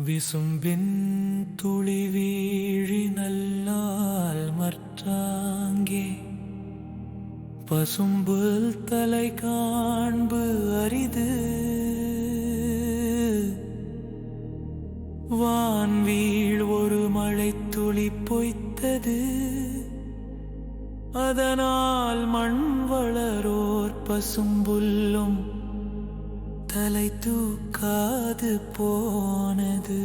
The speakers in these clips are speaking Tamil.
விசும்பின் துளி வீழி நல்லால் மற்றாங்கே. பசும்புல் தலை காண்பு அரிது. வான்வீழ் ஒரு மழை துளி பொய்த்தது. அதனால் மண் வளரோர் பசும்புல்லும் தலை தூக்காது போனது.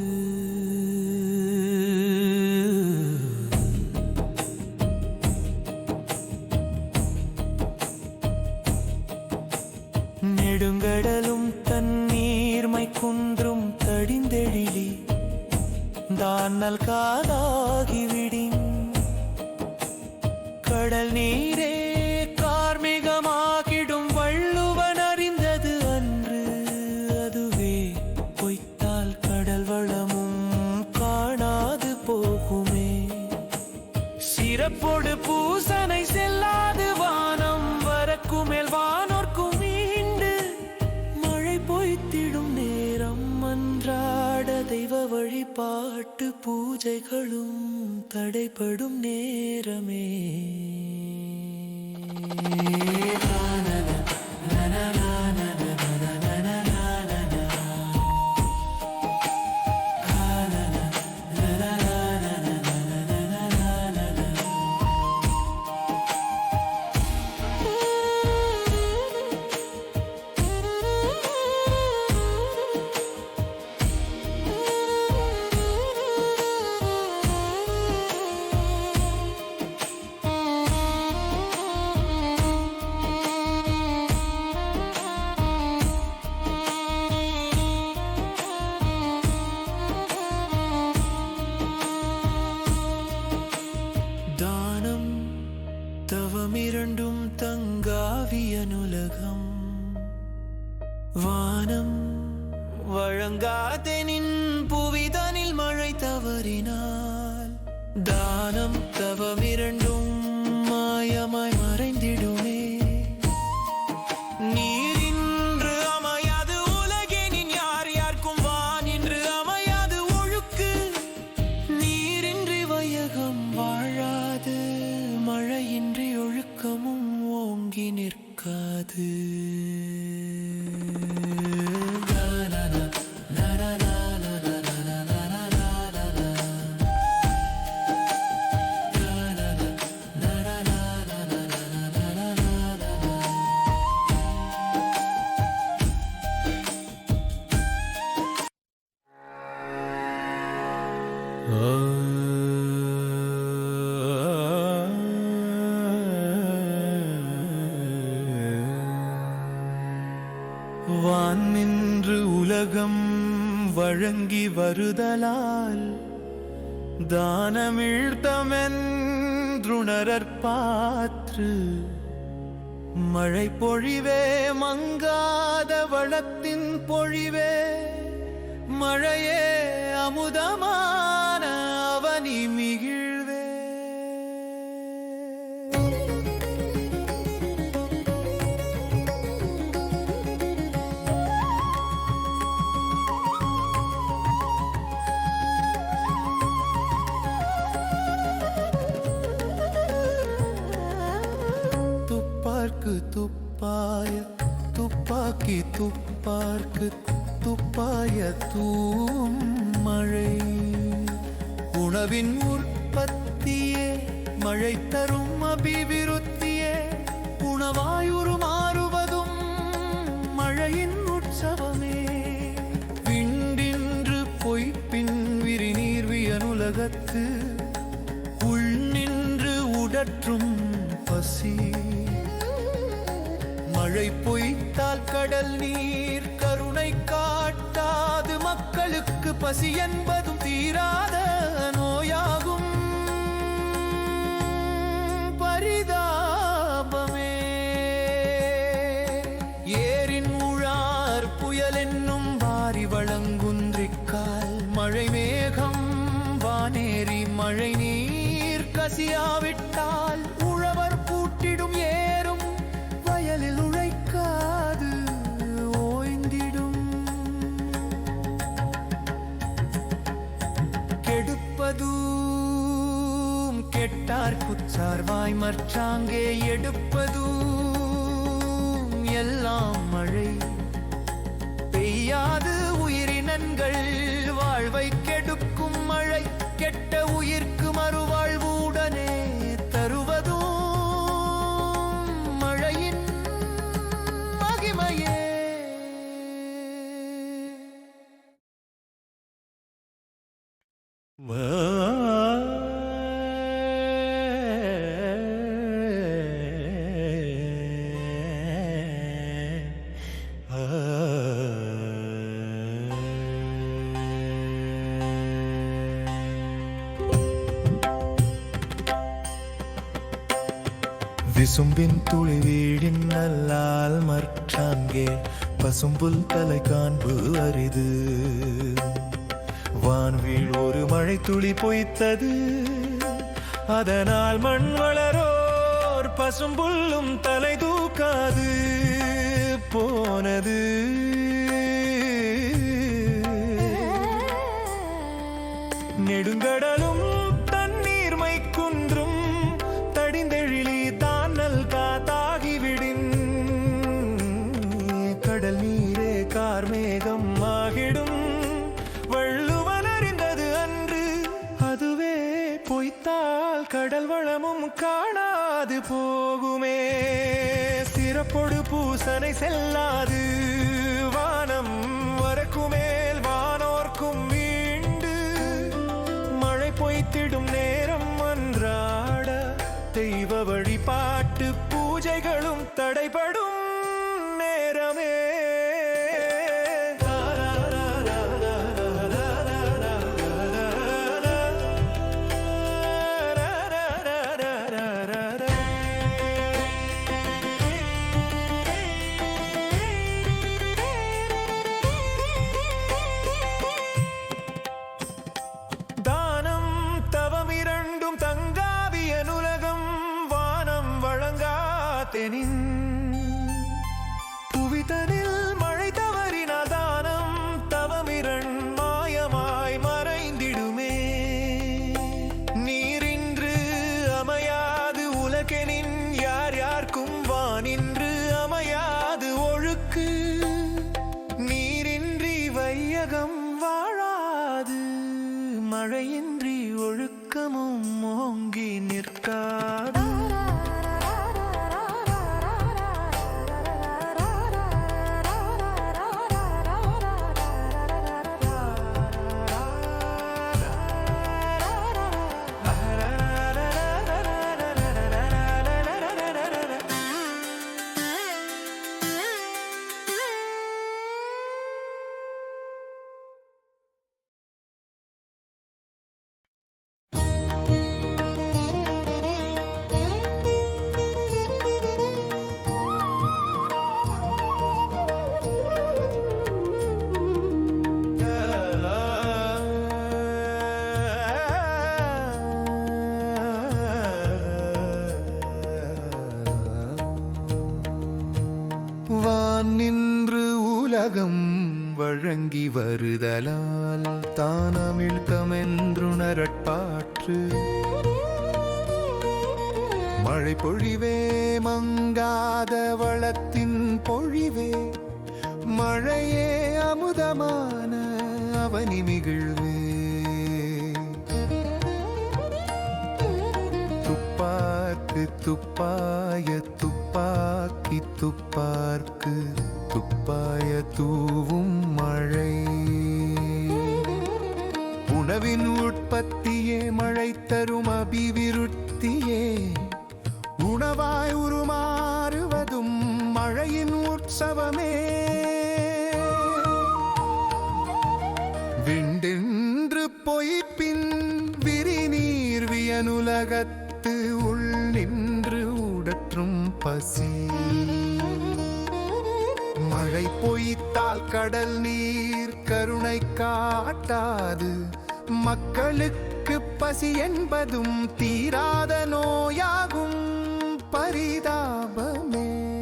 நெடுங்கடலும் தண்ணீர்மை குன்றும் தடிந்தெழிலி தானல் காதாகிவிடின் கடல் நீரே இறப்போடு பூசனை செல்லாது வானம் வரக்கும் மேல் வானோர்க்கும் மீண்டு மழை பொய்த்திடும் நேரம் அன்றாட தெய்வ வழிபாட்டு பூஜைகளும் தடைப்படும் நேரமே. தவமிரண்டும் தங்காவிய நுலகம் வானம் வழங்காதெனின் புவிதனில் மழை தவறினால். தானம் தவமிரண்டும் வான் நின்று உலகம் வழங்கி வருதலால் தானமிழ்த்தமென்றுணரற்பாற்று மழை பொழிவே மங்காத வளத்தின் பொழிவே மழையே அமுதமா துப்பாக்கு துப்பாய துப்பாக்கி துப்பார்க்கு துப்பாய தூம் மழை. உணவின் உற்பத்தியே மழை தரும் அபிவிருத்தியே உணவாயுரு மாறுவதும் மழையின் உற்சவமே. விண்டின்று பொய்ப்பின் விரிநீர் வியனுலகத்து உள் நின்று உடற்றும் பசி. மழை பொய்த்தால் கடல் நீர் கருணை காட்டாது மக்களுக்கு பசி என்பதும் தீராத நோயாகும். பரிதாபமே. ஏரின் உழார் புயல் என்னும் வாரி வழங்குன்றிக்கால் மழை மேகம் வானேறி மழை நீர் கசியாவிட்டு கெட்டார் குச்சார்வாய் மற்றாங்கே எடுப்பதும் எல்லாம் மழை. பெய்யாது உயிரினங்கள் வாழ்வை கெடுக்கும் விசும்பின் துளி வீழின் நல்லால் மற்றாங்கே பசும்புல் தலை காண்பு அரிது. வான்வீழ் ஒரு மழை துளி பொய்த்தது அதனால் மண் வளரோர் பசும்புல்லும் தலை தூக்காது போனது. நெடுங்கடலும் பொடு பூசனை செல்லாது. வானம் வரக்குமேல் வானோர்க்கும் மீண்டு மழை பொய்த்திடும் நேரம் அன்றாட தெய்வ வழிபாட்டு பூஜைகளும் தடைபடும். தெனின் வருதலால் தானமிழ்த்தமென்றுணரட்பாற்று மழை பொழிவே மங்காத வளத்தின் பொழிவே மழையே அமுதமான அவனி மிகிழ்வே. துப்பாக்கு துப்பாய துப்பாக்கி துப்பார்க்கு துப்பாய தூவும் மழை. உணவின் உற்பத்தியே மழை தரும் அபிவிருத்தியே. உணவாய் உருமாறுவதும் மழையின் உற்சவமே. விண்டென்று பொய்ப்பின் விரிநீர் வியனுலகத்து உள் நின்று உடற்றும் பசி. மழை பொய்த்தால் கடல் நீர் கருணை காட்டாது. மக்களுக்கு பசி என்பதும் தீராத நோயாகும் பரிதாபமே.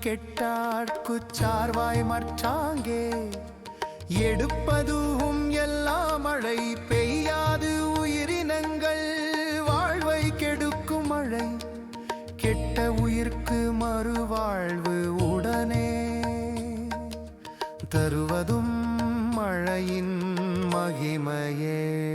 கெட்டார்க்குச் சார்வாய் மற்றாங்கே. எடுப்பதும் எல்லாம் மழை பெய்யாது உயிரினங்கள். வாழ்வை கெடுக்கும் மழை கெட்ட உயிர்க்கு மறுவாழ்வு உடனே. தருவதும் மழையின் மகிமையே.